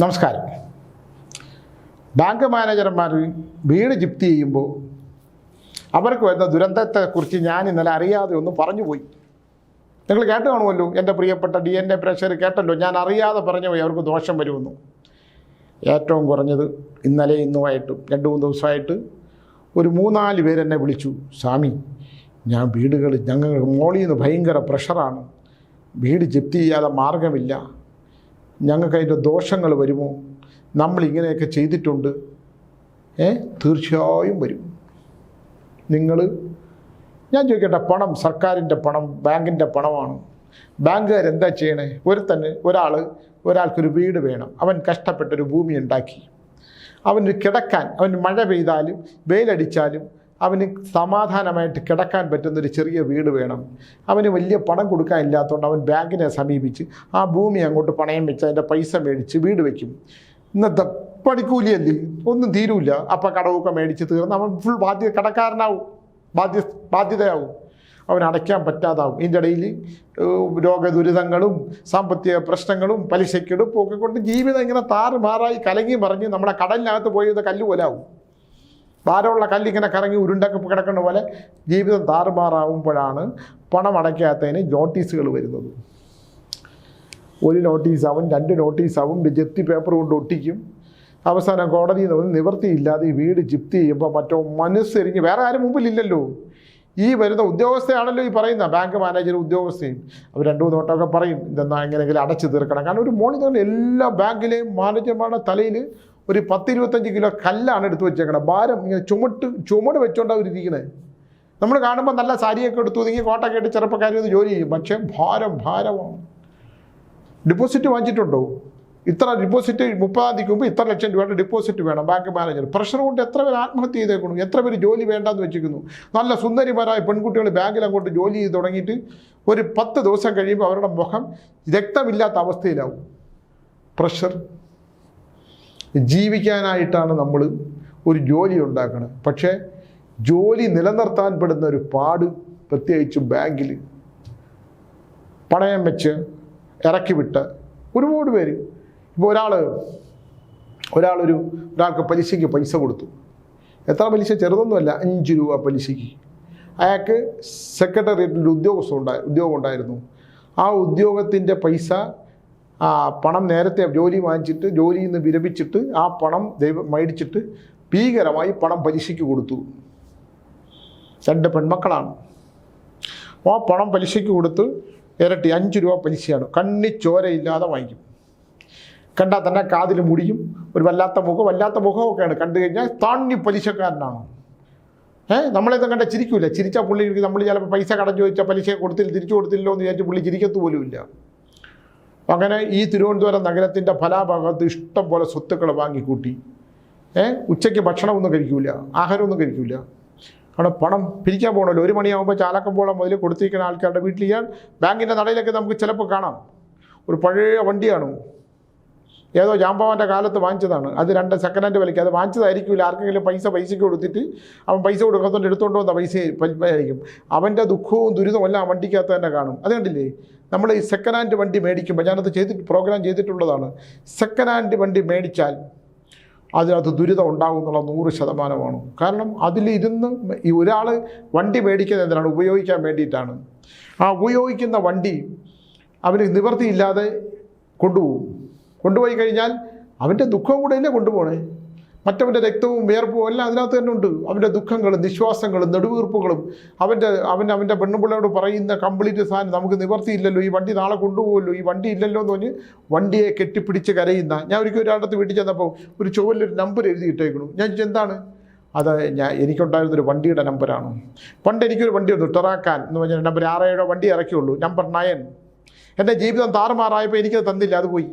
നമസ്കാരം. ബാങ്ക് മാനേജർമാർ വീട് ജിപ്തി ചെയ്യുമ്പോൾ അവർക്ക് വരുന്ന ദുരന്തത്തെക്കുറിച്ച് ഞാൻ ഇന്നലെ അറിയാതെ ഒന്ന് പറഞ്ഞു പോയി. നിങ്ങൾ കേട്ട് കാണുമല്ലോ എന്റെ പ്രിയപ്പെട്ട ഡി എൻ എ പ്രേക്ഷകർ കേട്ടല്ലോ ഞാൻ അറിയാതെ പറഞ്ഞു പോയി അവർക്ക് ദോഷം വരുമെന്നു. ഏറ്റവും കുറഞ്ഞത് ഇന്നലെ ഇന്നുമായിട്ട് രണ്ട് മൂന്ന് ദിവസമായിട്ട് ഒരു മൂന്നാൽ പേരെന്നെ വിളിച്ചു സ്വാമി ഞാൻ വീടുകൾ ഞങ്ങൾ മോളിൽ നിന്ന് ഭയങ്കര പ്രഷറാണ് വീട് ജപ്തി ചെയ്യാതെ മാർഗമില്ല ഞങ്ങൾക്ക് അതിന്റെ ദോഷങ്ങൾ വരുമോ? നമ്മൾ ഇങ്ങനെയൊക്കെ ചെയ്തിട്ടുണ്ട്. ഏ? തീർച്ചയായും വരും. നിങ്ങൾ ഞാൻ ചോദിക്കട്ടെ പണം സർക്കാരിന്റെ പണം ബാങ്കിന്റെ പണമാണ്. ബാങ്കുകാർ എന്താ ചെയ്യണേ? തന്നെ ഒരാൾ ഒരാൾക്കൊരു വീട് വേണം. അവൻ കഷ്ടപ്പെട്ടൊരു ഭൂമി ഉണ്ടാക്കി. അവന് കിടക്കാൻ അവന് മഴ പെയ്താലും വെയിലടിച്ചാലും അവന് സമാധാനമായിട്ട് കിടക്കാൻ പറ്റുന്നൊരു ചെറിയ വീട് വേണം. അവന് വലിയ പണം കൊടുക്കാൻ ഇല്ലാത്തതുകൊണ്ട് അവൻ ബാങ്കിനെ സമീപിച്ച് ആ ഭൂമി അങ്ങോട്ട് പണയം വെച്ച് അതിന്റെ പൈസ മേടിച്ച് വീട് വയ്ക്കും ഇന്നത്തെ പണിക്കൂലിയല്ലേ? ഒന്നും തീരൂല്ല അപ്പം കടവൊക്കെ മേടിച്ച് തീർന്ന് അവൻ ഫുൾ ബാധ്യ കടക്കാരനാവും. ബാധ്യ ബാധ്യതയാവും. അവൻ അടയ്ക്കാൻ പറ്റാതാവും. ഇതിന്റെ ഇടയിൽ രോഗദുരിതങ്ങളും സാമ്പത്തിക പ്രശ്നങ്ങളും പലിശക്കെടുപ്പും ഒക്കെ കൊണ്ട് ജീവിതം ഇങ്ങനെ താറുമാറായി കലങ്ങി മറിഞ്ഞ് നമ്മുടെ കടലിനകത്ത് പോയത് കല്ല് പോലാവും. ഭാരമുള്ള കല്ലിങ്ങനെ കറങ്ങി ഉരുണ്ടൊക്കെ കിടക്കുന്ന പോലെ ജീവിതം താറുമാറാവുമ്പോഴാണ് പണം അടയ്ക്കാത്തതിന് നോട്ടീസുകൾ വരുന്നത്. ഒരു നോട്ടീസാവും രണ്ട് നോട്ടീസാവും ജപ്തി പേപ്പർ കൊണ്ട് ഒട്ടിക്കും. അവസാനം കോടതിയിൽ നിന്ന് നിവൃത്തിയില്ലാതെ ഈ വീട് ജിപ്തി ചെയ്യുമ്പോൾ മറ്റോ മനസ്സെരിഞ്ഞ് വേറെ ആരും മുമ്പിലില്ലല്ലോ. ഈ വരുന്ന ഉദ്യോഗസ്ഥയാണല്ലോ ഈ പറയുന്ന ബാങ്ക് മാനേജർ ഉദ്യോഗസ്ഥയും അവർ രണ്ടു മൂന്ന് വട്ടമൊക്കെ പറയും ഇതെന്നാ എങ്ങനെയെങ്കിലും അടച്ചു തീർക്കണം. കാരണം ഒരു മോണിറ്ററിൽ എല്ലാ ബാങ്കിലെയും മാനേജർമാരുടെ തലയിൽ ഒരു പത്തിരുപത്തഞ്ച് കിലോ കല്ലാണ് എടുത്തു വെച്ചേക്കണം. ഭാരം ഇങ്ങനെ ചുമട്ട് ചുമട് വെച്ചോണ്ട് ഇരിക്കുന്നത് നമ്മൾ കാണുമ്പോൾ നല്ല സാരിയൊക്കെ എടുത്തു ഒതുങ്ങി കോട്ടൊക്കെ ഇട്ട് ചെറുപ്പക്കാരി ഒന്ന് ജോലി ചെയ്യും. പക്ഷേ ഭാരം ഭാരമാണ്. ഡിപ്പോസിറ്റ് വാങ്ങിച്ചിട്ടുണ്ടോ? ഇത്ര ഡിപ്പോസിറ്റ് മുപ്പതാം തീയതിക്ക് മുമ്പ് ഇത്ര ലക്ഷം രൂപയുടെ ഡിപ്പോസിറ്റ് വേണം ബാങ്ക് മാനേജർ പ്രഷർ കൊണ്ട് എത്ര പേര് ആത്മഹത്യ ചെയ്തേക്കണം? എത്ര പേര് ജോലി വേണ്ടാന്ന് വെച്ചിരിക്കുന്നു? നല്ല സുന്ദരിമാരായ പെൺകുട്ടികൾ ബാങ്കിൽ അങ്ങോട്ട് ജോലി ചെയ്ത് തുടങ്ങിയിട്ട് ഒരു പത്ത് ദിവസം കഴിയുമ്പോൾ അവരുടെ മുഖം രക്തമില്ലാത്ത അവസ്ഥയിലാവും. പ്രഷർ ജീവിക്കാനായിട്ടാണ് നമ്മൾ ഒരു ജോലി ഉണ്ടാക്കുന്നത് പക്ഷേ ജോലി നിലനിർത്താൻ പെടുന്ന ഒരു പാട് പ്രത്യേകിച്ചും ബാങ്കിൽ പണയം വെച്ച് ഇറക്കി വിട്ട് ഒരുപാട് പേര്. ഇപ്പോൾ ഒരാൾ ഒരാളൊരു ഒരാൾക്ക് പലിശയ്ക്ക് പൈസ കൊടുത്തു. എത്ര പലിശ? ചെറുതൊന്നുമല്ല അഞ്ച് രൂപ പലിശയ്ക്ക്. അയാൾക്ക് സെക്രട്ടേറിയറ്റിന്റെ ഉദ്യോഗസ്ഥ ഉണ്ടായി ഉദ്യോഗം ഉണ്ടായിരുന്നു. ആ ഉദ്യോഗത്തിന്റെ പൈസ ആ പണം നേരത്തെ ജോലി വാങ്ങിച്ചിട്ട് ജോലിയിൽ നിന്ന് വിരമിച്ചിട്ട് ആ പണം ദൈവം മേടിച്ചിട്ട് ഭീകരമായി പണം പലിശയ്ക്ക് കൊടുത്തു. രണ്ട് പെൺമക്കളാണ്. ആ പണം പലിശയ്ക്ക് കൊടുത്ത് ഇരട്ടി അഞ്ച് രൂപ പലിശയാണ്. കണ്ണി ചോരയില്ലാതെ വാങ്ങിക്കും. കണ്ടാൽ തന്നെ കാതിൽ മുടിയും ഒരു വല്ലാത്ത മുഖം വല്ലാത്ത മുഖമൊക്കെയാണ് കണ്ടു കഴിഞ്ഞാൽ താണ്ണി പലിശക്കാരനാണ്. ഏഹ് നമ്മളിത് കണ്ട ചിരിക്കൂല. ചിരിച്ചാൽ പുള്ളി നമ്മൾ ചിലപ്പോൾ പൈസ കടം ചോദിച്ചാൽ പലിശ കൊടുത്തില്ല തിരിച്ചു കൊടുത്തില്ലോ എന്ന് വിചാരിച്ച് പുള്ളി ചിരിക്കത്ത് പോലുമില്ല. അങ്ങനെ ഈ തിരുവനന്തപുരം നഗരത്തിന്റെ ഫലാഭാഗത്ത് ഇഷ്ടം പോലെ സ്വത്തുക്കൾ വാങ്ങിക്കൂട്ടി. ഏ? ഉച്ചയ്ക്ക് ഭക്ഷണമൊന്നും കഴിക്കൂല ആഹാരമൊന്നും കഴിക്കൂല. അവിടെ പണം പിരിക്കാൻ പോകണമല്ലോ ഒരു മണിയാകുമ്പോൾ ചാലക്കമ്പോളം മുതൽ കൊടുത്തിരിക്കുന്ന ആൾക്കാരുടെ ചെയ്യാൻ ബാങ്കിന്റെ നടയിലൊക്കെ നമുക്ക് ചിലപ്പോൾ കാണാം. ഒരു പഴയ വണ്ടിയാണ്. ഏതോ ജാമ്പവാന്റെ കാലത്ത് വാങ്ങിച്ചതാണ്. അത് രണ്ട് സെക്കൻഡ് ഹാൻഡ് വിലയ്ക്ക്. അത് വാങ്ങിച്ചതായിരിക്കില്ല. ആർക്കെങ്കിലും പൈസ പൈസയ്ക്ക് കൊടുത്തിട്ട് അവൻ പൈസ കൊടുക്കാത്തതുകൊണ്ട് എടുത്തുകൊണ്ട് വന്ന പൈസ ആയിരിക്കും അവന്റെ ദുഃഖവും ദുരിതവും എല്ലാം വണ്ടിക്കകത്ത് തന്നെ കാണും. അത് കണ്ടില്ലേ? നമ്മൾ ഈ സെക്കൻഡ് ഹാൻഡ് വണ്ടി മേടിക്കുമ്പോൾ ഞാനത് ചെയ്തിട്ട് പ്രോഗ്രാം ചെയ്തിട്ടുള്ളതാണ്. സെക്കൻഡ് ഹാൻഡ് വണ്ടി മേടിച്ചാൽ അതിനകത്ത് ദുരിതം ഉണ്ടാകും എന്നുള്ള നൂറ് ശതമാനമാണ്. കാരണം അതിലിരുന്ന് ഈ ഒരാൾ വണ്ടി മേടിക്കുന്നത് എന്തിനാണ്? ഉപയോഗിക്കാൻ വേണ്ടിയിട്ടാണ്. ആ ഉപയോഗിക്കുന്ന വണ്ടി അവന് നിവൃത്തിയില്ലാതെ കൊണ്ടുപോകും. കൊണ്ടുപോയി കഴിഞ്ഞാൽ അവന്റെ ദുഃഖം കൂടെ അല്ലേ കൊണ്ടുപോകണേ മറ്റവന്റെ രക്തവും വിയർപ്പും എല്ലാം അതിനകത്ത് തന്നെ ഉണ്ട്. അവന്റെ ദുഃഖങ്ങളും നിശ്വാസങ്ങളും നെടുവീർപ്പുകളും. അവന്റെ അവൻ അവന്റെ പെണ്ണുപിള്ളയോട് പറയുന്ന കംപ്ലീറ്റ് സാധനം നമുക്ക് നിവർത്തിയില്ലല്ലോ. ഈ വണ്ടി നാളെ കൊണ്ടുപോകുമല്ലോ. ഈ വണ്ടി ഇല്ലല്ലോ എന്ന് പറഞ്ഞ് വണ്ടിയെ കെട്ടിപ്പിടിച്ച് കരയുന്ന. ഞാൻ ഒരിക്കലും ഒരാളത്ത് വീട്ടിൽ ചെന്നപ്പോൾ ഒരു ചുവലൊരു നമ്പർ എഴുതിയിട്ടേക്കണു ഞാൻ എന്താണ്? അത് ഞാൻ എനിക്കുണ്ടായിരുന്നൊരു വണ്ടിയുടെ നമ്പറാണ്. പണ്ട് എനിക്കൊരു വണ്ടി ഉണ്ട് ടെറാക്കാൻ എന്ന് പറഞ്ഞാൽ നമ്പർ ആറേഴോ വണ്ടി ഇറക്കിയുള്ളൂ. Number nine. എന്റെ ജീവിതം താറുമാറായപ്പോൾ എനിക്കത് തന്നില്ല അത് പോയി.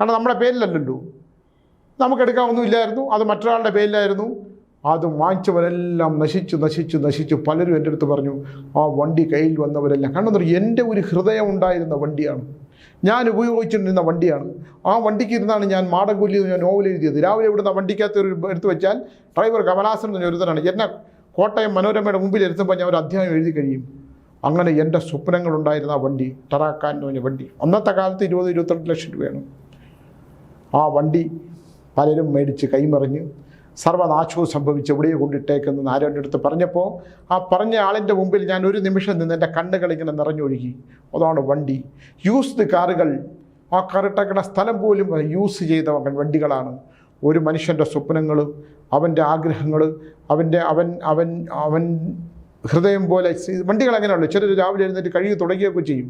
കാരണം നമ്മുടെ പേരിലല്ലല്ലോ. നമുക്കെടുക്കാമൊന്നുമില്ലായിരുന്നു അത് മറ്റൊരാളുടെ പേരിലായിരുന്നു. അത് വാങ്ങിച്ചവരെല്ലാം നശിച്ചു നശിച്ചു നശിച്ചു. പലരും എന്റെ അടുത്ത് പറഞ്ഞു ആ വണ്ടി കയ്യിൽ വന്നവരെല്ലാം കാരണം എന്റെ ഒരു ഹൃദയം ഉണ്ടായിരുന്ന വണ്ടിയാണ്. ഞാൻ ഉപയോഗിച്ചിരുന്ന വണ്ടിയാണ്. ആ വണ്ടിക്ക് ഇരുന്നാണ് ഞാൻ എന്ന് ഞാൻ നോവൽ എഴുതിയത്. രാവിലെ ഇവിടുന്ന് വണ്ടിക്കകത്ത് ഒരു എടുത്തു വെച്ചാൽ ഡ്രൈവർ കമലാസൻ എന്ന് ഒരുത്തനാണ്. എന്നെ കോട്ടയം മനോരമയുടെ മുമ്പിൽ എത്തുമ്പോൾ ഞാൻ ഒരു അധ്യായം എഴുതി കഴിയും. അങ്ങനെ എന്റെ സ്വപ്നങ്ങളുണ്ടായിരുന്ന ആ വണ്ടി ടറാക്കാൻ എന്ന് പറഞ്ഞ വണ്ടി. അന്നത്തെ കാലത്ത് ഇരുപത് ഇരുപത്തിരണ്ട് ലക്ഷം രൂപയാണ്. ആ വണ്ടി പലരും മേടിച്ച് കൈമറിഞ്ഞ്. സർവനാശവും സംഭവിച്ച് എവിടെയോ കൊണ്ടിട്ടേക്കെന്ന് നാരായണന്റെ അടുത്ത് പറഞ്ഞപ്പോൾ ആ പറഞ്ഞ ആളിന്റെ മുമ്പിൽ ഞാൻ ഒരു നിമിഷം നിന്ന് എന്റെ കണ്ണുകൾ ഇങ്ങനെ നിറഞ്ഞൊഴുകി. അതാണ് വണ്ടി. യൂസ്ഡ് കാറുകൾ. ആ കാറിട്ടേക്കുന്ന സ്ഥലം പോലും യൂസ് ചെയ്ത വണ്ടികളാണ്. ഒരു മനുഷ്യന്റെ സ്വപ്നങ്ങൾ അവന്റെ ആഗ്രഹങ്ങൾ അവന്റെ അവൻ അവൻ അവൻ ഹൃദയം പോലെ വണ്ടികൾ അങ്ങനെയുള്ളൂ ചിലർ രാവിലെ എഴുന്നേറ്റ് കഴുകി തുടങ്ങിയൊക്കെ ചെയ്യും.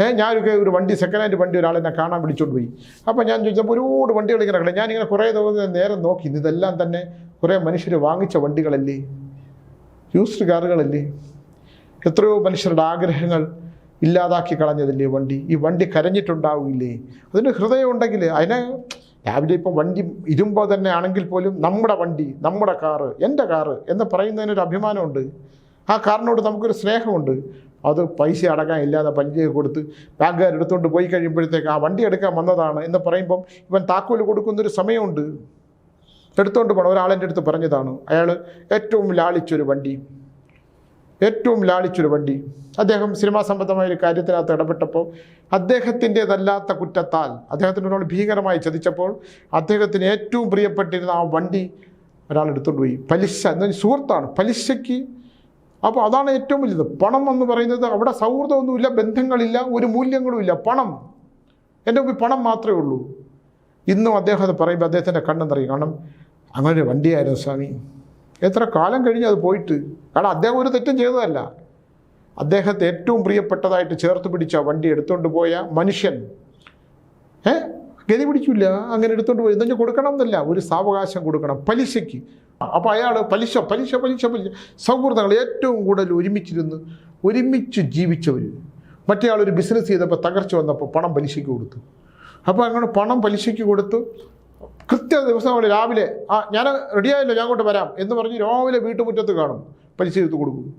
ഏ ഞാനൊക്കെ ഒരു വണ്ടി സെക്കൻഡ് ഹാൻഡ് വണ്ടി ഒരാൾ ഒരാളെന്നെ കാണാൻ വിളിച്ചോണ്ട് പോയി. അപ്പോൾ ഞാൻ ചോദിച്ചപ്പോൾ ഒരുപാട് വണ്ടികൾ ഇങ്ങനെ കിടക്കണം ഞാനിങ്ങനെ കുറേ ദിവസം നേരം നോക്കി. ഇതെല്ലാം തന്നെ കുറേ മനുഷ്യർ വാങ്ങിച്ച വണ്ടികളല്ലേ? യൂസ്ഡ് കാറുകളല്ലേ? എത്രയോ മനുഷ്യരുടെ ആഗ്രഹങ്ങൾ ഇല്ലാതാക്കി കളഞ്ഞതല്ലേ വണ്ടി? ഈ വണ്ടി കരഞ്ഞിട്ടുണ്ടാവില്ലേ? അതിന് ഹൃദയം ഉണ്ടെങ്കിൽ അതിനെ രാവിലെ ഇപ്പം വണ്ടി ഇരുമ്പോൾ തന്നെ ആണെങ്കിൽ പോലും നമ്മുടെ വണ്ടി നമ്മുടെ കാറ് എന്റെ കാറ് എന്ന് പറയുന്നതിനൊരു അഭിമാനമുണ്ട്. ആ കാറിനോട് നമുക്കൊരു സ്നേഹമുണ്ട്. അത് പൈസ അടക്കാൻ ഇല്ലാതെ പഞ്ചായത്ത് കൊടുത്ത് ബാങ്കുകാർ എടുത്തുകൊണ്ട് പോയി കഴിയുമ്പോഴത്തേക്ക് ആ വണ്ടി എടുക്കാൻ വന്നതാണ് എന്ന് പറയുമ്പം ഇവൻ താക്കോൽ കൊടുക്കുന്നൊരു സമയമുണ്ട്. എടുത്തുകൊണ്ട് പോകണം ഒരാളെന്റെ അടുത്ത് പറഞ്ഞതാണ്. അയാൾ ഏറ്റവും ലാളിച്ചൊരു വണ്ടി. ഏറ്റവും ലാളിച്ചൊരു വണ്ടി. അദ്ദേഹം സിനിമാ സംബന്ധമായ ഒരു കാര്യത്തിനകത്ത് ഇടപെട്ടപ്പോൾ അദ്ദേഹത്തിന്റെതല്ലാത്ത കുറ്റത്താൽ അദ്ദേഹത്തിനോട് ഭീകരമായി ചതിച്ചപ്പോൾ അദ്ദേഹത്തിന് ഏറ്റവും പ്രിയപ്പെട്ടിരുന്ന ആ വണ്ടി ഒരാൾ എടുത്തുകൊണ്ട് പോയി. പലിശ എന്ന് സുഹൃത്താണ്. പലിശയ്ക്ക് അപ്പോൾ അതാണ് ഏറ്റവും വലുത്. പണം എന്ന് പറയുന്നത് അവിടെ സൗഹൃദമൊന്നുമില്ല ബന്ധങ്ങളില്ല ഒരു മൂല്യങ്ങളുമില്ല. പണം. എന്റെ മുമ്പിൽ പണം മാത്രമേ ഉള്ളൂ. ഇന്നും അദ്ദേഹത്തെ പറയുമ്പോൾ അദ്ദേഹത്തിന്റെ കണ്ണെന്നറിയും കാരണം അങ്ങനെ ഒരു വണ്ടിയായിരുന്നു സ്വാമി. എത്ര കാലം കഴിഞ്ഞ് അത് പോയിട്ട്? കാരണം അദ്ദേഹം ഒരു തെറ്റും ചെയ്തതല്ല. അദ്ദേഹത്തെ ഏറ്റവും പ്രിയപ്പെട്ടതായിട്ട് ചേർത്ത് പിടിച്ച വണ്ടി എടുത്തുകൊണ്ട് പോയ മനുഷ്യൻ. ഏ? ഗതി പിടിച്ചില്ല. അങ്ങനെ എടുത്തുകൊണ്ട് പോയി. എന്തെങ്കിലും കൊടുക്കണം എന്നല്ല ഒരു സാവകാശം കൊടുക്കണം. പലിശയ്ക്ക്. അപ്പോൾ അയാൾ പലിശ പലിശ പലിശ പലിശ. സൗഹൃദങ്ങൾ ഏറ്റവും കൂടുതൽ ഒരുമിച്ചിരുന്ന് ഒരുമിച്ച് ജീവിച്ചവർ മറ്റേ ഒരു ബിസിനസ് ചെയ്തപ്പോൾ തകർച്ച വന്നപ്പോൾ പണം പലിശയ്ക്ക് കൊടുത്തു. അപ്പോൾ അങ്ങനെ പണം പലിശയ്ക്ക് കൊടുത്തു കൃത്യ ദിവസം അവിടെ രാവിലെ ആ ഞാൻ റെഡിയായല്ലോ ഞാൻ അങ്ങോട്ട് വരാം എന്ന് പറഞ്ഞ് രാവിലെ വീട്ടുമുറ്റത്ത് കാണും പലിശ എടുത്ത് കൊടുക്കും.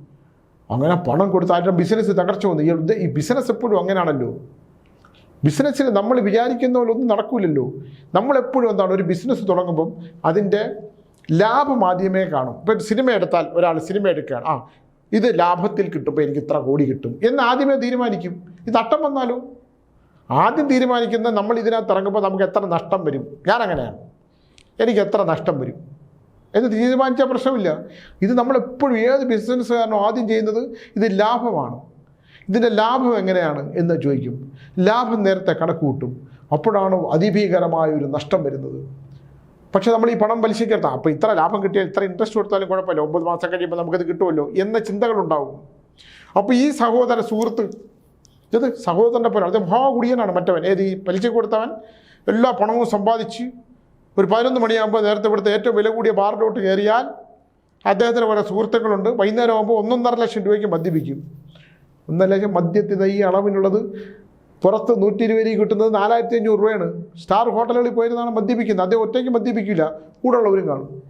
അങ്ങനെ പണം കൊടുത്ത് ആരുടെ ബിസിനസ് തകർച്ച വന്നു. ഈ ബിസിനസ് എപ്പോഴും അങ്ങനെയാണല്ലോ. ബിസിനസ്സിന് നമ്മൾ വിചാരിക്കുന്ന പോലെ ഒന്നും നടക്കൂലല്ലോ. നമ്മളെപ്പോഴും എന്താണ് ഒരു ബിസിനസ് തുടങ്ങുമ്പം അതിന്റെ ലാഭം ആദ്യമേ കാണും. ഇപ്പം സിനിമ എടുത്താൽ ഒരാൾ സിനിമ എടുക്കുകയാണ്. ആ ഇത് ലാഭത്തിൽ കിട്ടുമ്പോൾ എനിക്ക് ഇത്ര കോടി കിട്ടും. എന്ന് ആദ്യമേ തീരുമാനിക്കും. ഇത് അട്ടം വന്നാലോ? ആദ്യം തീരുമാനിക്കുന്ന നമ്മൾ ഇതിനകത്ത് ഇറങ്ങുമ്പോൾ നമുക്ക് എത്ര നഷ്ടം വരും? ഞാൻ അങ്ങനെയാണ് എനിക്ക് എത്ര നഷ്ടം വരും? എന്ന് തീരുമാനിച്ച പ്രശ്നമില്ല. ഇത് നമ്മളെപ്പോഴും ഏത് ബിസിനസ്സുകാരനും ആദ്യം ചെയ്യുന്നത് ഇത് ലാഭമാണ്. ഇതിന്റെ ലാഭം എങ്ങനെയാണ് എന്ന് ചോദിക്കും. ലാഭം നേരത്തെ കണക്ക് കൂട്ടും. അപ്പോഴാണ് അതിഭീകരമായ ഒരു നഷ്ടം വരുന്നത്. പക്ഷേ നമ്മൾ ഈ പണം പലിശയ്ക്കെടുത്താൽ അപ്പോൾ ഇത്ര ലാഭം കിട്ടിയാൽ ഇത്ര ഇൻട്രസ്റ്റ് കൊടുത്താലും കുഴപ്പമില്ല. ഒമ്പത് മാസം കഴിയുമ്പോൾ നമുക്കത് കിട്ടുമല്ലോ എന്ന ചിന്തകളുണ്ടാവും. അപ്പോൾ ഈ സഹോദര സുഹൃത്ത് ഇത് സഹോദരന്റെ പോലെ അത് മഹാകുടിയനാണ് മറ്റവൻ. ഏത് ഈ പലിശ കൊടുത്തവൻ എല്ലാ പണവും സമ്പാദിച്ച് ഒരു പതിനൊന്ന് മണിയാകുമ്പോൾ നേരത്തെ ഇവിടുത്തെ ഏറ്റവും വില കൂടിയ ബാറിലോട്ട് കയറിയാൽ അദ്ദേഹത്തിന് പല സുഹൃത്തുക്കളുണ്ട്. വൈകുന്നേരം ആകുമ്പോൾ ഒന്നൊന്നര ലക്ഷം രൂപയ്ക്ക് മദ്യപിക്കും. ഒന്നര ലക്ഷം മദ്യത്തിന് ഈ അളവിനുള്ളത് പുറത്ത് നൂറ്റി ഇരുപത് കിട്ടുന്നത് നാലായിരത്തി അഞ്ഞൂറ് രൂപയാണ്. സ്റ്റാർ ഹോട്ടലുകളിൽ പോയിരുന്നാണ് മദ്യപിക്കുന്നത്. അദ്ദേഹം ഒറ്റയ്ക്ക് മദ്യപിക്കില്ല. കൂടെ ഉള്ളവരും കാണും.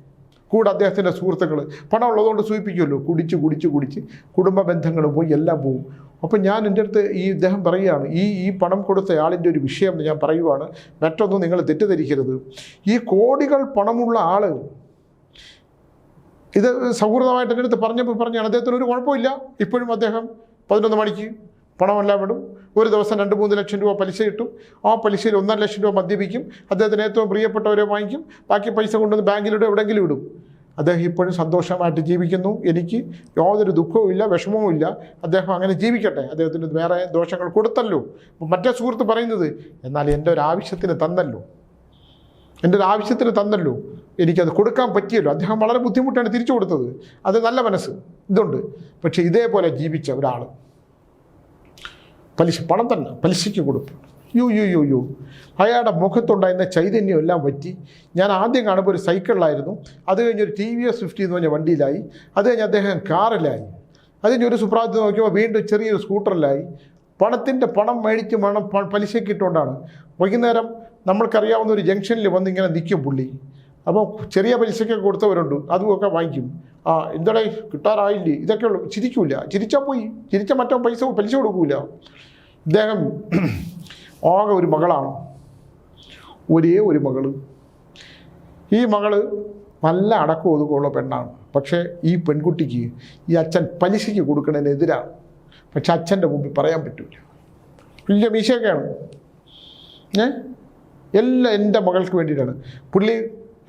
കൂടെ അദ്ദേഹത്തിന്റെ സുഹൃത്തുക്കൾ പണം ഉള്ളതുകൊണ്ട് സൂചിപ്പിക്കുമല്ലോ. കുടിച്ച് കുടിച്ച് കുടിച്ച് കുടുംബ ബന്ധങ്ങൾ പോയി എല്ലാം പോവും അപ്പം ഞാൻ എന്റെ അടുത്ത് ഈ ഇദ്ദേഹം പറയുകയാണ് ഈ ഈ പണം കൊടുത്ത ആളിന്റെ ഒരു വിഷയം ഞാൻ പറയുവാണ്. മറ്റൊന്നും നിങ്ങൾ തെറ്റിദ്ധരിക്കരുത്. ഈ കോടികൾ പണമുള്ള ആൾ ഇത് സൗഹൃദമായിട്ട് എന്റെ അടുത്ത് പറഞ്ഞപ്പോൾ പറഞ്ഞാണ് അദ്ദേഹത്തിന് ഒരു കുഴപ്പമില്ല. ഇപ്പോഴും അദ്ദേഹം പതിനൊന്ന് മണിക്ക് പണമെല്ലാം വിടും ഒരു ദിവസം രണ്ട് മൂന്ന് ലക്ഷം രൂപ പലിശ കിട്ടും. ആ പലിശയിൽ ഒന്നര ലക്ഷം രൂപ മദ്യപിക്കും. അദ്ദേഹത്തിന് ഏറ്റവും പ്രിയപ്പെട്ടവരെ വാങ്ങിക്കും. ബാക്കി പൈസ കൊണ്ടുവന്ന് ബാങ്കിലൂടെ എവിടെയെങ്കിലും ഇടും. അദ്ദേഹം ഇപ്പോഴും സന്തോഷമായിട്ട് ജീവിക്കുന്നു. എനിക്ക് യാതൊരു ദുഃഖവും ഇല്ല വിഷമവും ഇല്ല. അദ്ദേഹം അങ്ങനെ ജീവിക്കട്ടെ. അദ്ദേഹത്തിന് വേറെ ദോഷങ്ങൾ കൊടുത്തല്ലോ. മറ്റേ സുഹൃത്ത് പറയുന്നത് എന്നാൽ എന്റെ ഒരു ആവശ്യത്തിന് തന്നല്ലോ. എന്റെ ഒരു ആവശ്യത്തിന് തന്നല്ലോ. എനിക്കത് കൊടുക്കാൻ പറ്റിയല്ലോ. അദ്ദേഹം വളരെ ബുദ്ധിമുട്ടാണ് തിരിച്ചു കൊടുത്തത്. അത് നല്ല മനസ്സ്. ഇതുണ്ട്. പക്ഷേ ഇതേപോലെ ജീവിച്ച ഒരാൾ പലിശ പണം തന്നെ പലിശയ്ക്ക് കൊടുത്തു യു യു യു യു അയാളുടെ മുഖത്തുണ്ടായിരുന്ന ചൈതന്യം എല്ലാം പറ്റി. ഞാൻ ആദ്യം കാണുമ്പോൾ ഒരു സൈക്കിളിലായിരുന്നു. അത് കഴിഞ്ഞ് ഒരു ടി വി എസ് ഫിഫ്റ്റി എന്ന് പറഞ്ഞ വണ്ടിയിലായി. അത് കഴിഞ്ഞ് അദ്ദേഹം കാറിലായി. അത് കഴിഞ്ഞ് ഒരു സുപ്രാപ്തി നോക്കിയപ്പോൾ വീണ്ടും ചെറിയൊരു സ്കൂട്ടറിലായി. പണത്തിന്റെ പണം മേടിച്ച് പണം പലിശയ്ക്ക് ഇട്ടുകൊണ്ടാണ്. വൈകുന്നേരം നമ്മൾക്കറിയാവുന്ന ഒരു ജംഗ്ഷനിൽ വന്ന് ഇങ്ങനെ നിൽക്കും പുള്ളി. അപ്പോൾ ചെറിയ പലിശയ്ക്കൊക്കെ കൊടുത്തവരുണ്ട്. അതുമൊക്കെ വാങ്ങിക്കും. ആ എന്താടേ കിട്ടാറായില്ലേ? ഇതൊക്കെ ഉള്ളൂ. ചിരിക്കൂല. ചിരിച്ചാൽ പോയി. ചിരിച്ച മറ്റോ പൈസ പലിശ കൊടുക്കൂല. ഇദ്ദേഹം ആകെ ഒരു മകളാണ്. ഒരേ ഒരു മകൾ ഈ മകൾ നല്ല അടക്കം ഒതുക്കമുള്ള പെണ്ണാണ്. പക്ഷേ ഈ പെൺകുട്ടിക്ക് ഈ അച്ഛൻ പലിശയ്ക്ക് കൊടുക്കുന്നതിനെതിരാണ്. പക്ഷെ അച്ഛന്റെ മുമ്പിൽ പറയാൻ പറ്റില്ല വലിയ മീശയൊക്കെയാണ്. ഏ? എല്ലാം എന്റെ മകൾക്ക് വേണ്ടിയിട്ടാണ്. പുള്ളി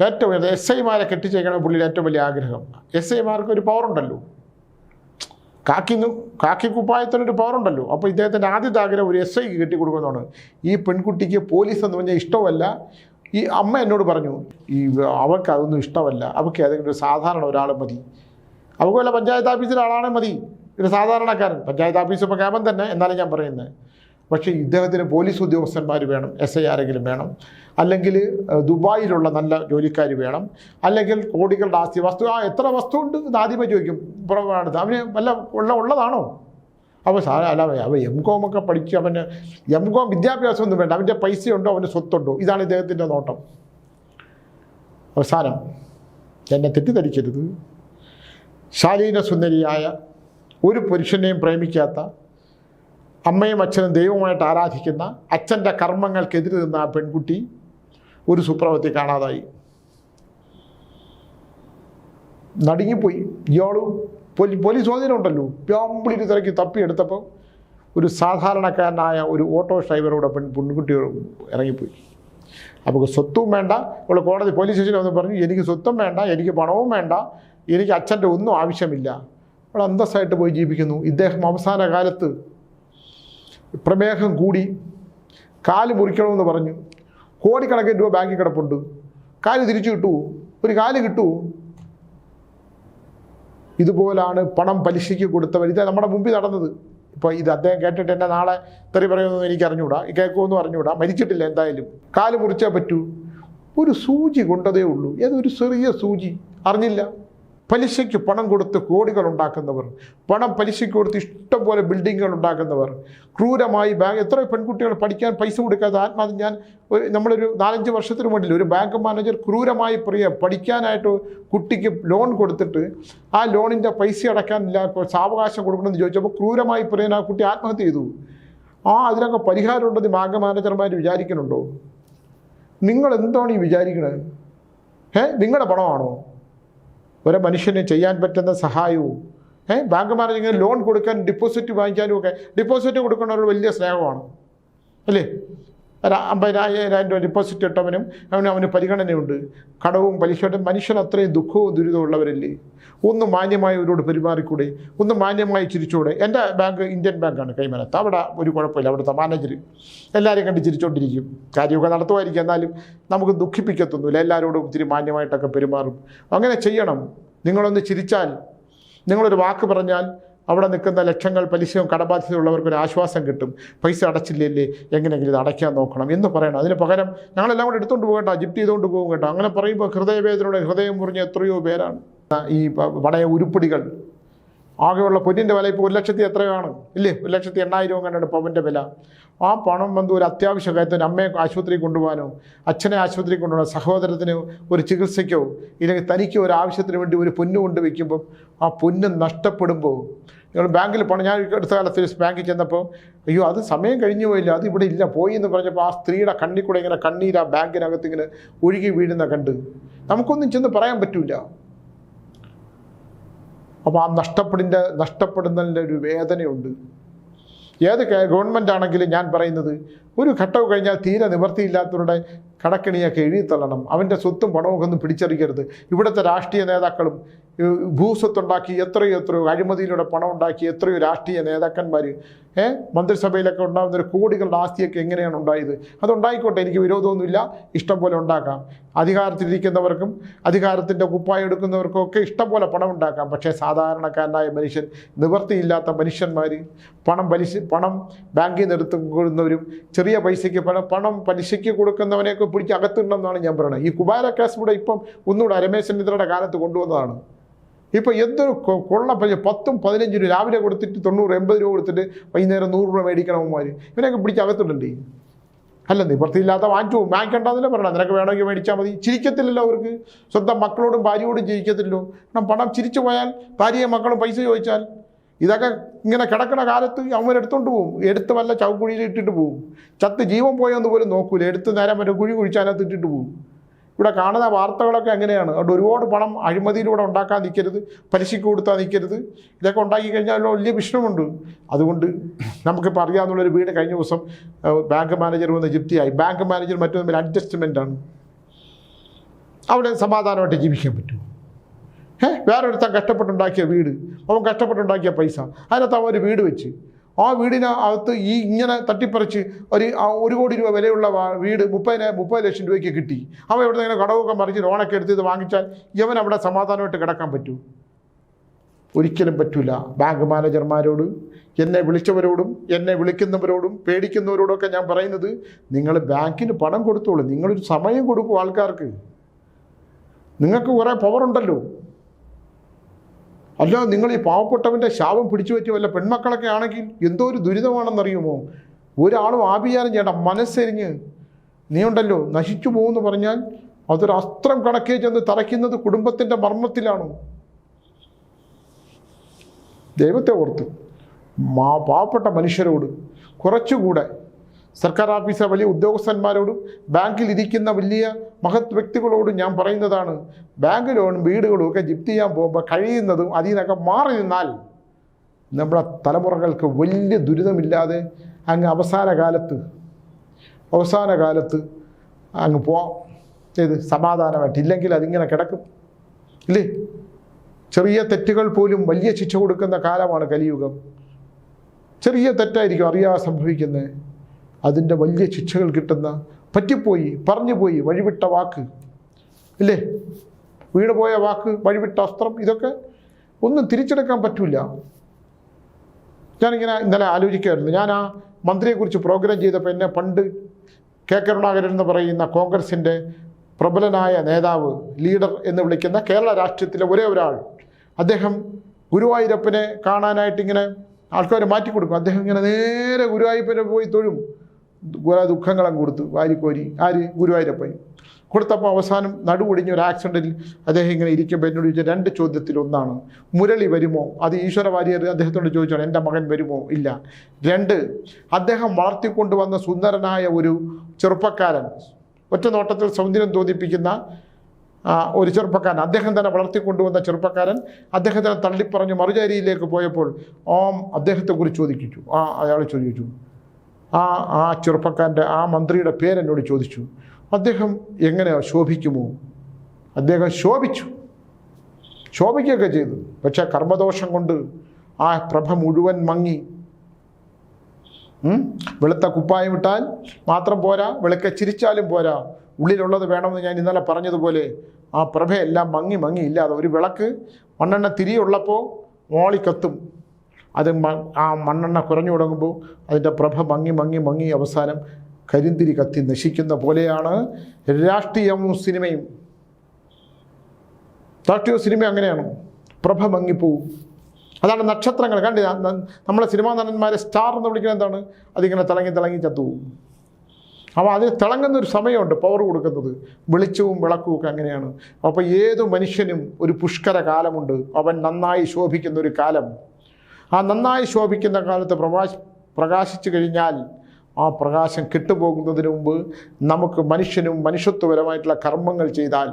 ഏറ്റവും എസ് ഐമാരെ കെട്ടിച്ചേക്കണം പുള്ളിയുടെ ഏറ്റവും വലിയ ആഗ്രഹം. എസ് ഐമാർക്ക് ഒരു പവറുണ്ടല്ലോ കാക്കി കാക്കി കുപ്പായത്തിനൊരു പവറുണ്ടല്ലോ. അപ്പോൾ ഇദ്ദേഹത്തിന്റെ ആദ്യത്തെ ആഗ്രഹം ഒരു എസ് ഐക്ക് കെട്ടിക്കൊടുക്കുന്നതാണ്. ഈ പെൺകുട്ടിക്ക് പോലീസ് എന്ന് പറഞ്ഞാൽ ഇഷ്ടമല്ല. ഈ അമ്മ എന്നോട് പറഞ്ഞു ഈ അവൾക്ക് അതൊന്നും ഇഷ്ടമല്ല. അവൾക്ക് ഏതെങ്കിലും ഒരു സാധാരണ ഒരാൾ മതി. അവൾക്ക് വല്ല പഞ്ചായത്ത് ഓഫീസിലെ ആളാണേ മതി. ഒരു സാധാരണക്കാരൻ. പഞ്ചായത്ത് ഓഫീസ് ഇപ്പോൾ ക്യാമ്പൻ തന്നെ എന്നാലും ഞാൻ പറയുന്നത്. പക്ഷേ ഇദ്ദേഹത്തിന് പോലീസ് ഉദ്യോഗസ്ഥന്മാർ വേണം എസ് ഐ ആരെങ്കിലും വേണം. അല്ലെങ്കിൽ ദുബായിലുള്ള നല്ല ജോലിക്കാർ വേണം. അല്ലെങ്കിൽ കോടികളുടെ ആസ്തി വസ്തു ആ എത്ര വസ്തു ഉണ്ട് എന്ന് ആദ്യമേ ചോദിക്കും. പുറമാണ്. അവന് വല്ല ഉള്ള ഉള്ളതാണോ? അവൻ സാറ അല്ല അവൻ എം കോം ഒക്കെ പഠിച്ച് അവന് എം കോം വിദ്യാഭ്യാസം ഒന്നും വേണ്ട. അവന്റെ പൈസയുണ്ടോ? അവന് സ്വത്തുണ്ടോ? ഇതാണ് ഇദ്ദേഹത്തിന്റെ നോട്ടം. അവസാനം എന്നെ തെറ്റിദ്ധരിക്കരുത്. ശാലീന സുന്ദരിയായ ഒരു പുരുഷനെയും പ്രേമിക്കാത്ത അമ്മയും അച്ഛനും ദൈവമായിട്ട് ആരാധിക്കുന്ന അച്ഛന്റെ കർമ്മങ്ങൾക്കെതിരെ നിന്ന ആ പെൺകുട്ടി ഒരു സുപ്രഭത്തിൽ കാണാതായി. നടുങ്ങിപ്പോയി. പോലീ പോലീസ് സ്വാധീനമുണ്ടല്ലോ പ്യാമ്പിളിരി തിരക്കി തപ്പിയെടുത്തപ്പോൾ ഒരു സാധാരണക്കാരനായ ഒരു ഓട്ടോ ഡ്രൈവറോടെ പെൺ പെൺകുട്ടി ഇറങ്ങിപ്പോയി. അപ്പോൾ സ്വത്തും വേണ്ട. അവൾ കോടതി പോലീസ് സ്റ്റേഷനിൽ വന്ന് പറഞ്ഞു എനിക്ക് സ്വത്തും വേണ്ട എനിക്ക് പണവും വേണ്ട എനിക്ക് അച്ഛന്റെ ഒന്നും ആവശ്യമില്ല. അവൾ അന്തസ്സായിട്ട് പോയി ജീവിക്കുന്നു. ഇദ്ദേഹം അവസാന കാലത്ത് പ്രമേഹം കൂടി. കാൽ മുറിക്കണമെന്ന് പറഞ്ഞു. കോടിക്കണക്കിന് രൂപ ബാങ്കിൽ കിടപ്പുണ്ട്. കാൽ തിരിച്ചു കിട്ടുമോ ഒരു കാൽ കിട്ടുമോ ഇതുപോലാണ് പണം പലിശയ്ക്ക് കൊടുത്തവർ. ഇത് നമ്മുടെ മുമ്പിൽ നടന്നത്. ഇപ്പോൾ ഇത് അദ്ദേഹം കേട്ടിട്ട് എന്നെ നാളെ തെറി പറയുമെന്ന് എനിക്ക് അറിഞ്ഞുകൂടാ കേൾക്കുമെന്ന് അറിഞ്ഞുകൂടാ മരിച്ചിട്ടില്ല എന്തായാലും. കാൽ മുറിച്ചേ പറ്റൂ. ഒരു സൂചി കൊണ്ടതേ ഉള്ളൂ. ഏതൊരു ചെറിയ സൂചി? അറിഞ്ഞില്ല. പലിശയ്ക്ക് പണം കൊടുത്ത് കോടികൾ ഉണ്ടാക്കുന്നവർ പണം പലിശയ്ക്ക് കൊടുത്ത് ഇഷ്ടം പോലെ ബിൽഡിങ്ങുകൾ ഉണ്ടാക്കുന്നവർ ക്രൂരമായി ബാങ്ക് എത്ര പെൺകുട്ടികൾ പഠിക്കാൻ പൈസ കൊടുക്കാതെ ആത്മാതി ഞാൻ ഒരു നമ്മളൊരു നാലഞ്ച് വർഷത്തിന് മുന്നിൽ ഒരു ബാങ്ക് മാനേജർ ക്രൂരമായി പ്രിയ പഠിക്കാനായിട്ട് കുട്ടിക്ക് ലോൺ കൊടുത്തിട്ട് ആ ലോണിന്റെ പൈസ അടയ്ക്കാനില്ല സാവകാശം കൊടുക്കണമെന്ന് ചോദിച്ചപ്പോൾ ക്രൂരമായി പ്രിയൻ ആ കുട്ടി ആത്മഹത്യ ചെയ്തു. ആ അതിനൊക്കെ പരിഹാരമുണ്ടെന്ന് ബാങ്ക് മാനേജർമാർ വിചാരിക്കുന്നുണ്ടോ? നിങ്ങൾ എന്താണ് ഈ വിചാരിക്കണത്? ഏഹ് നിങ്ങളുടെ പണമാണോ? ഒരു മനുഷ്യന് ചെയ്യാൻ പറ്റുന്ന സഹായവും ഏഹ് ബാങ്ക് മാനേജർ ലോൺ കൊടുക്കാൻ ഡിപ്പോസിറ്റ് വാങ്ങിക്കാനും ഒക്കെ. ഡിപ്പോസിറ്റ് കൊടുക്കുന്നവർ വലിയ സ്നേഹമാണ്. അല്ലേ? അമ്പതിനായിരം രൂപ ഡിപ്പോസിറ്റ് ഇട്ടവനും അവന് അവന് പരിഗണനയുണ്ട്. കടവും പലിശയും മനുഷ്യൻ അത്രയും ദുഃഖവും ദുരിതവും ഉള്ളവരല്ലേ? ഒന്ന് മാന്യമായി അവരോട് പെരുമാറിക്കൂടെ? ഒന്ന് മാന്യമായി ചിരിച്ചൂടെ? എന്റെ ബാങ്ക് ഇന്ത്യൻ ബാങ്കാണ് കൈമനത്ത് അവിടെ ഒരു കുഴപ്പമില്ല. അവിടുത്തെ മാനേജർ എല്ലാവരെയും കണ്ട് ചിരിച്ചുകൊണ്ടിരിക്കും കാര്യമൊക്കെ നടത്തുമായിരിക്കും. എന്നാലും നമുക്ക് ദുഃഖിപ്പിക്കത്തൊന്നുമില്ല. എല്ലാവരോടും ഒത്തിരി മാന്യമായിട്ടൊക്കെ പെരുമാറും. അങ്ങനെ ചെയ്യണം. നിങ്ങളൊന്ന് ചിരിച്ചാൽ നിങ്ങളൊരു വാക്ക് പറഞ്ഞാൽ അവിടെ നിൽക്കുന്ന ലക്ഷങ്ങൾ പലിശയും കടബാധ്യതയുള്ളവർക്ക് ഒരു ആശ്വാസം കിട്ടും. പൈസ അടച്ചില്ലല്ലേ എങ്ങനെയെങ്കിലും ഇത് അടയ്ക്കാൻ നോക്കണം എന്ന് പറയണം. അതിന് പകരം ഞങ്ങളെല്ലാം കൂടെ എടുത്തുകൊണ്ട് പോകേണ്ട ജിപ്റ്റ് ചെയ്തുകൊണ്ട് പോകും കേട്ടോ. അങ്ങനെ പറയുമ്പോൾ ഹൃദയവേദനയുടെ ഹൃദയം മുറിഞ്ഞ എത്രയോ പേരാണ്. ഈ പടയ ഉരുപ്പിടികൾ. ആകെയുള്ള പൊന്നിന്റെ വില ഇപ്പോൾ ഒരു ലക്ഷത്തി എത്രയാണ്? ഇല്ലേ? ഒരു ലക്ഷത്തി എണ്ണായിരം കണ്ടാണ് പവന്റെ വില? ആ പണം വന്ന് ഒരു അത്യാവശ്യ കാര്യത്തിന് അമ്മയെ ആശുപത്രിയിൽ കൊണ്ടുപോകാനോ അച്ഛനെ ആശുപത്രിയിൽ കൊണ്ടുപോകാനോ സഹോദരത്തിന് ഒരു ചികിത്സയ്ക്കോ ഇല്ലെങ്കിൽ തനിക്ക് ഒരു ആവശ്യത്തിന് വേണ്ടി ഒരു പൊന്ന് കൊണ്ടുവയ്ക്കുമ്പോൾ ആ പൊന്ന് നഷ്ടപ്പെടുമ്പോൾ നിങ്ങൾ ബാങ്കിൽ പോകണം ഞാൻ അടുത്ത കാലത്ത് ബാങ്കിൽ ചെന്നപ്പോൾ അയ്യോ അത് സമയം കഴിഞ്ഞു പോയില്ല അത് ഇവിടെ ഇല്ല പോയി എന്ന് പറഞ്ഞപ്പോൾ ആ സ്ത്രീയുടെ കണ്ണിൽ കൂടെ ഇങ്ങനെ കണ്ണീര് ആ ബാങ്കിനകത്ത് ഇങ്ങനെ ഒഴുകി വീഴുന്ന കണ്ട്. നമുക്കൊന്നും ചെന്ന് പറയാൻ പറ്റില്ല അപ്പോൾ ആ നഷ്ടപ്പെടിന്റെ നഷ്ടപ്പെടുന്നതിന്റെ ഒരു വേദനയുണ്ട്. ഏത് ഗവൺമെന്റ് ആണെങ്കിലും ഞാൻ പറയുന്നത് ഒരു ഘട്ടം കഴിഞ്ഞാൽ തീരെ നിവർത്തിയില്ലാത്തവരുടെ കടക്കണിയൊക്കെ എഴുതിത്തള്ളണം. അവന്റെ സ്വത്തും പണവും ഒന്നും പിടിച്ചറിയരുത് ഇവിടുത്തെ രാഷ്ട്രീയ നേതാക്കളും ഭൂസ്വത്തുണ്ടാക്കി എത്രയോ എത്രയോ അഴിമതിയിലൂടെ പണം ഉണ്ടാക്കി എത്രയോ രാഷ്ട്രീയ നേതാക്കന്മാർ മന്ത്രിസഭയിലൊക്കെ ഉണ്ടാകുന്ന ഒരു കോടികളുടെ ആസ്തിയൊക്കെ എങ്ങനെയാണ് ഉണ്ടായത്? അതുണ്ടായിക്കോട്ടെ എനിക്ക് വിരോധമൊന്നുമില്ല. ഇഷ്ടം പോലെ ഉണ്ടാക്കാം. അധികാരത്തിലിരിക്കുന്നവർക്കും അധികാരത്തിന്റെ കുപ്പായം എടുക്കുന്നവർക്കും ഒക്കെ ഇഷ്ടം പോലെ പണം ഉണ്ടാക്കാം. പക്ഷേ സാധാരണക്കാരനായ മനുഷ്യൻ നിവൃത്തിയില്ലാത്ത മനുഷ്യന്മാർ പണം പലിശ പണം ബാങ്കിൽ നിന്ന് എടുത്ത് കൊടുക്കുന്നവരും ചെറിയ പൈസയ്ക്ക് പണം പണം പലിശയ്ക്ക് കൊടുക്കുന്നവനെയൊക്കെ പിടിച്ച് അകത്തുണ്ടെന്നാണ് ഞാൻ പറയുന്നത്. ഈ കുബാര കേസ് കൂടെ ഇപ്പം ഒന്നുകൂടെ രമേശ് ചെന്നിത്തലയുടെ കാലത്ത് കൊണ്ടുവന്നതാണ്. ഇപ്പോൾ എന്തൊരു കൊള്ള പൈസ പത്തും പതിനഞ്ചും രൂപ രാവിലെ കൊടുത്തിട്ട് തൊണ്ണൂറ് എൺപത് രൂപ കൊടുത്തിട്ട് വൈകുന്നേരം നൂറ് രൂപ മേടിക്കണവന്മാർ ഇവനെയൊക്കെ പിടിച്ച് അകത്തുണ്ടല്ലേ? അല്ല നിവൃത്തിയില്ലാത്ത വാങ്ങിച്ചു വാങ്ങിക്കണ്ടെന്നല്ലേ പറയണം നിനക്ക് വേണമെങ്കിൽ മേടിച്ചാൽ മതി. ചിരിക്കത്തില്ലല്ലോ അവർക്ക്. സ്വന്തം മക്കളോടും ഭാര്യയോടും ചിരിക്കത്തില്ലോ കാരണം പണം ചിരിച്ചു പോയാൽ ഭാര്യയും മക്കളും പൈസ ചോദിച്ചാൽ ഇതൊക്കെ ഇങ്ങനെ കിടക്കണ കാലത്ത് അവൻ എടുത്തോണ്ട് പോകും. എടുത്ത് വല്ല ചവക്കുഴിയിൽ ഇട്ടിട്ട് പോകും. ചത്ത് ജീവൻ പോയെന്ന് പോലും നോക്കൂല. എടുത്ത് നേരം വരെ കുഴി കുഴിച്ചാലത്ത് ഇട്ടിട്ട് പോകും. ഇവിടെ കാണുന്ന വാർത്തകളൊക്കെ അങ്ങനെയാണ് അതുകൊണ്ട് ഒരുപാട് പണം അഴിമതിയിലൂടെ ഉണ്ടാക്കാൻ നിൽക്കരുത് പലിശയ്ക്ക് കൊടുത്താൽ നിൽക്കരുത്. ഇതൊക്കെ ഉണ്ടാക്കി കഴിഞ്ഞാൽ വലിയ വിഷമമുണ്ട്. അതുകൊണ്ട് നമുക്കിപ്പോൾ അറിയാവുന്നൊരു വീട് കഴിഞ്ഞ ദിവസം ബാങ്ക് മാനേജർ വന്ന് ജിപ്തിയായി ബാങ്ക് മാനേജർ മറ്റു തമ്മിൽ അഡ്ജസ്റ്റ്മെന്റ് ആണ്. അവിടെ സമാധാനമായിട്ട് ജീവിക്കാൻ പറ്റുമോ? വേറെ വേറൊരുത്തൻ കഷ്ടപ്പെട്ടുണ്ടാക്കിയ വീട് അവൻ കഷ്ടപ്പെട്ടുണ്ടാക്കിയ പൈസ. അതിനകത്ത് അവൻ ഒരു വീട് വെച്ച്. ആ വീടിന് അകത്ത് ഈ ഇങ്ങനെ തട്ടിപ്പറിച്ച് ഒരു ഒരു കോടി രൂപ വിലയുള്ള വീട് മുപ്പതിന് മുപ്പത് ലക്ഷം രൂപയ്ക്ക് കിട്ടി. അവൻ ഇവിടെ ഇങ്ങനെ കടവൊക്കെ മറിച്ച് ലോണൊക്കെ എടുത്ത് ഇത് വാങ്ങിച്ചാൽ ഇവൻ അവിടെ സമാധാനമായിട്ട് കിടക്കാൻ പറ്റൂ. ഒരിക്കലും പറ്റില്ല ബാങ്ക് മാനേജർമാരോട് എന്നെ വിളിച്ചവരോടും എന്നെ വിളിക്കുന്നവരോടും പേടിക്കുന്നവരോടൊക്കെ ഞാൻ പറയുന്നത് നിങ്ങൾ ബാങ്കിന് പണം കൊടുത്തോളൂ. നിങ്ങളൊരു സമയം കൊടുക്കും ആൾക്കാർക്ക്. നിങ്ങൾക്ക് കുറേ പവറുണ്ടല്ലോ അല്ല നിങ്ങൾ ഈ പാവപ്പെട്ടവന്റെ ശാപം പിടിച്ചു പറ്റിയ വല്ല പെൺമക്കളൊക്കെ ആണെങ്കിൽ എന്തോ ഒരു ദുരിതമാണെന്നറിയുമോ? ഒരാളും ആഭിചാരം ചെയ്യേണ്ട മനസ്സെരിഞ്ഞ് നീ ഉണ്ടല്ലോ നശിച്ചു പോകുമെന്ന് പറഞ്ഞാൽ അതൊരു അസ്ത്രം കണക്കേ ചെന്ന് തറയ്ക്കുന്നത് കുടുംബത്തിന്റെ മർമ്മത്തിലാണോ. ദൈവത്തെ ഓർത്ത് മാ പാവപ്പെട്ട മനുഷ്യരോട് കുറച്ചുകൂടെ സർക്കാർ ഓഫീസർ വലിയ ഉദ്യോഗസ്ഥന്മാരോടും ബാങ്കിൽ ഇരിക്കുന്ന വലിയ മഹത് വ്യക്തികളോട് ഞാൻ പറയുന്നതാണ് ബാങ്ക് ലോണും വീടുകളും ഒക്കെ ജിപ്തി ചെയ്യാൻ പോകുമ്പോൾ കഴിയുന്നതും അതിൽ നിന്നൊക്കെ മാറി നിന്നാൽ നമ്മുടെ തലമുറകൾക്ക് വലിയ ദുരിതമില്ലാതെ അങ്ങ് അവസാന കാലത്ത് അവസാന കാലത്ത് അങ്ങ് പോവാം. ഇത് സമാധാനമായിട്ട്. ഇല്ലെങ്കിൽ അതിങ്ങനെ കിടക്കും. ഇല്ലേ? ചെറിയ തെറ്റുകൾ പോലും വലിയ ശിക്ഷ കൊടുക്കുന്ന കാലമാണ് കലിയുഗം. ചെറിയ തെറ്റായിരിക്കും അറിയാതെ സംഭവിക്കുന്നത്. അതിന്റെ വലിയ ശിക്ഷകൾ കിട്ടുന്ന പറ്റിപ്പോയി പറഞ്ഞുപോയി വഴിവിട്ട വാക്ക്. ഇല്ലേ? വീണുപോയ വാക്ക് വഴിവിട്ട അസ്ത്രം ഇതൊക്കെ ഒന്നും തിരിച്ചെടുക്കാൻ പറ്റില്ല ഞാനിങ്ങനെ ഇന്നലെ ആലോചിക്കുമായിരുന്നു ഞാൻ ആ മന്ത്രിയെക്കുറിച്ച് പ്രോഗ്രാം ചെയ്തപ്പോൾ എന്നെ പണ്ട് കെ കരുണാകരൻ എന്ന് പറയുന്ന കോൺഗ്രസിന്റെ പ്രബലനായ നേതാവ് ലീഡർ എന്ന് വിളിക്കുന്ന കേരള രാഷ്ട്രീയത്തിലെ ഒരേ ഒരാൾ. അദ്ദേഹം ഗുരുവായൂരപ്പനെ കാണാനായിട്ട് ഇങ്ങനെ ആൾക്കാർ മാറ്റിക്കൊടുക്കും. അദ്ദേഹം ഇങ്ങനെ നേരെ ഗുരുവായൂരപ്പനെ പോയി തൊഴും. കുറേ ദുഃഖങ്ങളും കൊടുത്തു. വാരിക്കോരി ആര്? ഗുരുവായൂരപ്പൻ. കൊടുത്തപ്പോൾ അവസാനം നടുവൊടിഞ്ഞ ഒരു ആക്സിഡന്റിൽ അദ്ദേഹം ഇങ്ങനെ ഇരിക്കുമ്പോൾ എന്നോട് ചോദിച്ച രണ്ട് ചോദ്യത്തിൽ ഒന്നാണ്. മുരളി വരുമോ? അത് ഈശ്വര വാര്യർ അദ്ദേഹത്തോട് ചോദിച്ചാണ് എന്റെ മകൻ വരുമോ? ഇല്ല. രണ്ട് അദ്ദേഹം വളർത്തിക്കൊണ്ടുവന്ന സുന്ദരനായ ഒരു ചെറുപ്പക്കാരൻ. ഒറ്റ നോട്ടത്തിൽ സൗന്ദര്യം തോന്നിപ്പിക്കുന്ന ഒരു ചെറുപ്പക്കാരൻ. അദ്ദേഹം തന്നെ വളർത്തിക്കൊണ്ടുവന്ന ചെറുപ്പക്കാരൻ. അദ്ദേഹത്തിനെ തള്ളിപ്പറഞ്ഞ് മറുചാരിയിലേക്ക് പോയപ്പോൾ ഓം അദ്ദേഹത്തെക്കുറിച്ച് ചോദിച്ചു. ആ അയാൾ ചോദിച്ചു. ആ ആ ചെറുപ്പക്കാരന്റെ ആ മന്ത്രിയുടെ പേരെന്നോട് ചോദിച്ചു. അദ്ദേഹം എങ്ങനെ ശോഭിക്കുമോ? അദ്ദേഹം ശോഭിച്ചു. ശോഭിക്കുകയൊക്കെ ചെയ്തു. പക്ഷെ കർമ്മദോഷം കൊണ്ട് ആ പ്രഭ മുഴുവൻ മങ്ങി? വെളുത്ത കുപ്പായം ഇട്ടാൽ മാത്രം പോരാ വെളുക്ക ചിരിച്ചാലും പോരാ. ഉള്ളിലുള്ളത് വേണമെന്ന് ഞാൻ ഇന്നലെ പറഞ്ഞതുപോലെ ആ പ്രഭയെല്ലാം മങ്ങി മങ്ങി ഇല്ലാതെ ഒരു വിളക്ക് മണ്ണെണ്ണ തിരിയുള്ളപ്പോൾ മോളി കത്തും. അത് ആ മണ്ണെണ്ണ കുറഞ്ഞു തുടങ്ങുമ്പോൾ അതിന്റെ പ്രഭ മങ്ങി മങ്ങി മങ്ങി അവസാനം കരിന്തിരി കത്തി നശിക്കുന്ന പോലെയാണ് രാഷ്ട്രീയവും സിനിമയും. രാഷ്ട്രീയ സിനിമ അങ്ങനെയാണ്. പ്രഭ മങ്ങിപ്പോവും. അതാണ് നക്ഷത്രങ്ങൾ. കണ്ടി നമ്മളെ സിനിമാ നടന്മാരെ സ്റ്റാർ എന്ന് വിളിക്കുന്നത് എന്താണ്? അതിങ്ങനെ തിളങ്ങി തിളങ്ങി ചത്തുപോകും അപ്പോൾ അതിന് തിളങ്ങുന്ന ഒരു സമയമുണ്ട് പവർ കൊടുക്കുന്നത്. വെളിച്ചവും വിളക്കും ഒക്കെ അങ്ങനെയാണ്. അപ്പോൾ ഏത് മനുഷ്യനും ഒരു പുഷ്കര കാലമുണ്ട്. അവൻ നന്നായി ശോഭിക്കുന്ന ഒരു കാലം. ആ നന്നായി ശോഭിക്കുന്ന കാലത്ത് പ്രകാശ പ്രകാശിച്ചു കഴിഞ്ഞാൽ ആ പ്രകാശം കെട്ടുപോകുന്നതിന് മുമ്പ് നമുക്ക് മനുഷ്യനും മനുഷ്യത്വപരമായിട്ടുള്ള കർമ്മങ്ങൾ ചെയ്താൽ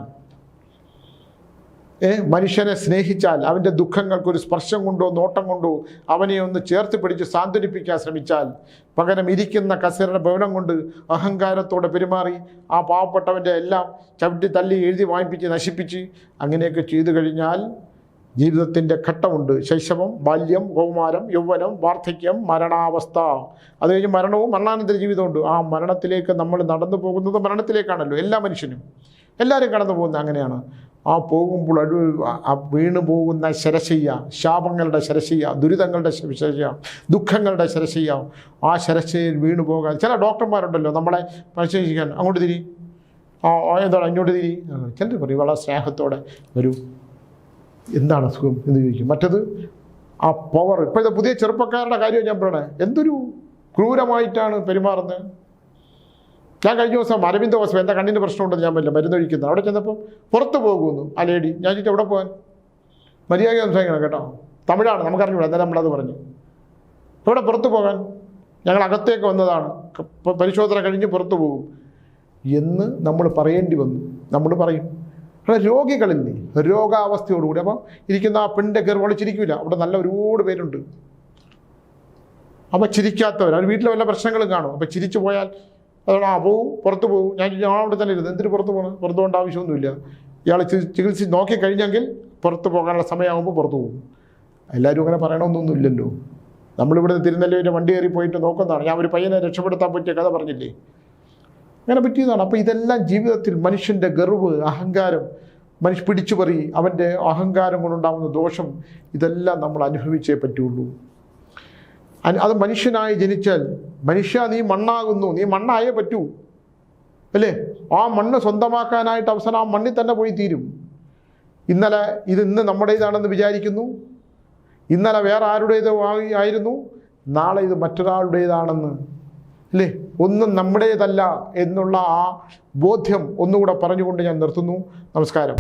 മനുഷ്യനെ സ്നേഹിച്ചാൽ അവന്റെ ദുഃഖങ്ങൾക്കൊരു സ്പർശം കൊണ്ടോ നോട്ടം കൊണ്ടോ അവനെ ഒന്ന് ചേർത്ത് പിടിച്ച് സാന്ത്വനിപ്പിക്കാൻ ശ്രമിച്ചാൽ പകരം ഇരിക്കുന്ന കസേരയുടെ ഭവനം കൊണ്ട് അഹങ്കാരത്തോടെ പെരുമാറി ആ പാവപ്പെട്ടവന്റെ എല്ലാം ചവിട്ടി തല്ലി എഴുതി വാങ്ങിപ്പിച്ച് നശിപ്പിച്ച് അങ്ങനെയൊക്കെ ചെയ്തു കഴിഞ്ഞാൽ ജീവിതത്തിന്റെ ഘട്ടമുണ്ട്. ശൈശവം ബാല്യം കൗമാരം യൗവനം വാർദ്ധക്യം മരണാവസ്ഥ. അത് കഴിഞ്ഞ് മരണവും മരണാനന്തര ജീവിതമുണ്ട്. ആ മരണത്തിലേക്ക് നമ്മൾ നടന്നു പോകുന്നത് മരണത്തിലേക്കാണല്ലോ എല്ലാ മനുഷ്യനും. എല്ലാവരും കടന്നു പോകുന്നത് അങ്ങനെയാണ്. ആ പോകുമ്പോൾ അഴു വീണു പോകുന്ന ശരശയ്യ ശാപങ്ങളുടെ ശരശയ്യ ദുരിതങ്ങളുടെ ശരശയ്യ ദുഃഖങ്ങളുടെ ശരശയ്യ ആ ശരശയിൽ വീണു പോകാൻ ചില ഡോക്ടർമാരുണ്ടല്ലോ നമ്മളെ പരിശോധിക്കാൻ. അങ്ങോട്ട് തിരി. ആ എന്താണ്? ഇങ്ങോട്ട് തിരി. ചിലർ പറയും വളരെ സ്നേഹത്തോടെ ഒരു എന്താണ് അസുഖം എന്ന് ചോദിക്കും. മറ്റത് ആ പവർ ഇപ്പോഴത്തെ പുതിയ ചെറുപ്പക്കാരുടെ കാര്യം ഞാൻ പറയണേ എന്തൊരു ക്രൂരമായിട്ടാണ് പെരുമാറുന്നത്? ഞാൻ കഴിഞ്ഞ ദിവസം അരവിന്ദ് ഹോസ്പിറ്റൽ എന്റെ കണ്ണിന് പ്രശ്നമുണ്ടെന്ന് ഞാൻ പറ്റില്ല മരുന്നൊഴിക്കുന്നത് അവിടെ ചെന്നപ്പോൾ പുറത്ത് പോകുന്നു ആ ലേഡി ഞാൻ ചോദിച്ചു എവിടെ പോകാൻ മര്യാദ സംസാരിക്കണം കേട്ടോ. തമിഴാണ് നമുക്കറിഞ്ഞൂടാ എന്നാലും നമ്മളത് പറഞ്ഞു. എവിടെ പുറത്ത് പോകാൻ? ഞങ്ങൾ അകത്തേക്ക് വന്നതാണ്. പരിശോധന കഴിഞ്ഞ് പുറത്ത് പോകും. എന്ന് നമ്മൾ പറയേണ്ടി വന്നു. നമ്മൾ പറയും അവിടെ രോഗികളില്ലേ രോഗാവസ്ഥയോടുകൂടി അപ്പം ഇരിക്കുന്ന ആ പെണ്ണിന്റെ കയറി ചിരിക്കില്ല അവിടെ നല്ല ഒരുപാട് പേരുണ്ട്. അപ്പം ചിരിക്കാത്തവർ അവർ വീട്ടിൽ വല്ല പ്രശ്നങ്ങളും കാണും. അപ്പം ചിരിച്ചു പോയാൽ അതുകൊണ്ട് ആ പോവും പുറത്ത് പോകും ഞാൻ ഞാൻ അവിടെ തന്നെ ഇരുന്നു എന്തിന് പുറത്ത് പോകണം പുറത്ത് പോകേണ്ട ആവശ്യമൊന്നുമില്ല. ഇയാൾ ചികിത്സിച്ച് നോക്കിക്കഴിഞ്ഞെങ്കിൽ പുറത്ത് പോകാനുള്ള സമയമാകുമ്പോൾ പുറത്ത് പോകും. എല്ലാവരും അങ്ങനെ പറയണമെന്നൊന്നും ഇല്ലല്ലോ. നമ്മളിവിടെ തിരുനെല്ലൂരിന്റെ വണ്ടി കയറി പോയിട്ട് നോക്കുന്നതാണ്. ഞാൻ ഒരു പയ്യനെ രക്ഷപ്പെടുത്താൻ പറ്റിയ കഥ പറഞ്ഞില്ലേ? അങ്ങനെ പറ്റിയതാണ്. അപ്പോൾ ഇതെല്ലാം ജീവിതത്തിൽ മനുഷ്യന്റെ ഗർവ് അഹങ്കാരം മനുഷ്യ പിടിച്ചുപറി അവന്റെ അഹങ്കാരം കൊണ്ടുണ്ടാകുന്ന ദോഷം ഇതെല്ലാം നമ്മൾ അനുഭവിച്ചേ പറ്റുള്ളൂ. അത് മനുഷ്യനായി ജനിച്ചാൽ മനുഷ്യ നീ മണ്ണാകുന്നു നീ മണ്ണായേ പറ്റൂ. അല്ലേ? ആ മണ്ണ് സ്വന്തമാക്കാനായിട്ട് അവസാനം ആ മണ്ണിൽ തന്നെ പോയി തീരും. ഇന്നലെ ഇത് ഇന്ന് നമ്മുടേതാണെന്ന് വിചാരിക്കുന്നു. ഇന്നലെ വേറെ ആരുടേതോ ആയി- ആയിരുന്നു. നാളെ ഇത് മറ്റൊരാളുടേതാണെന്ന്. അല്ലേ? ഒന്നും നമ്മുടേതല്ല എന്നുള്ള ആ ബോധ്യം ഒന്നുകൂടെ പറഞ്ഞുകൊണ്ട് ഞാൻ നിർത്തുന്നു. നമസ്കാരം.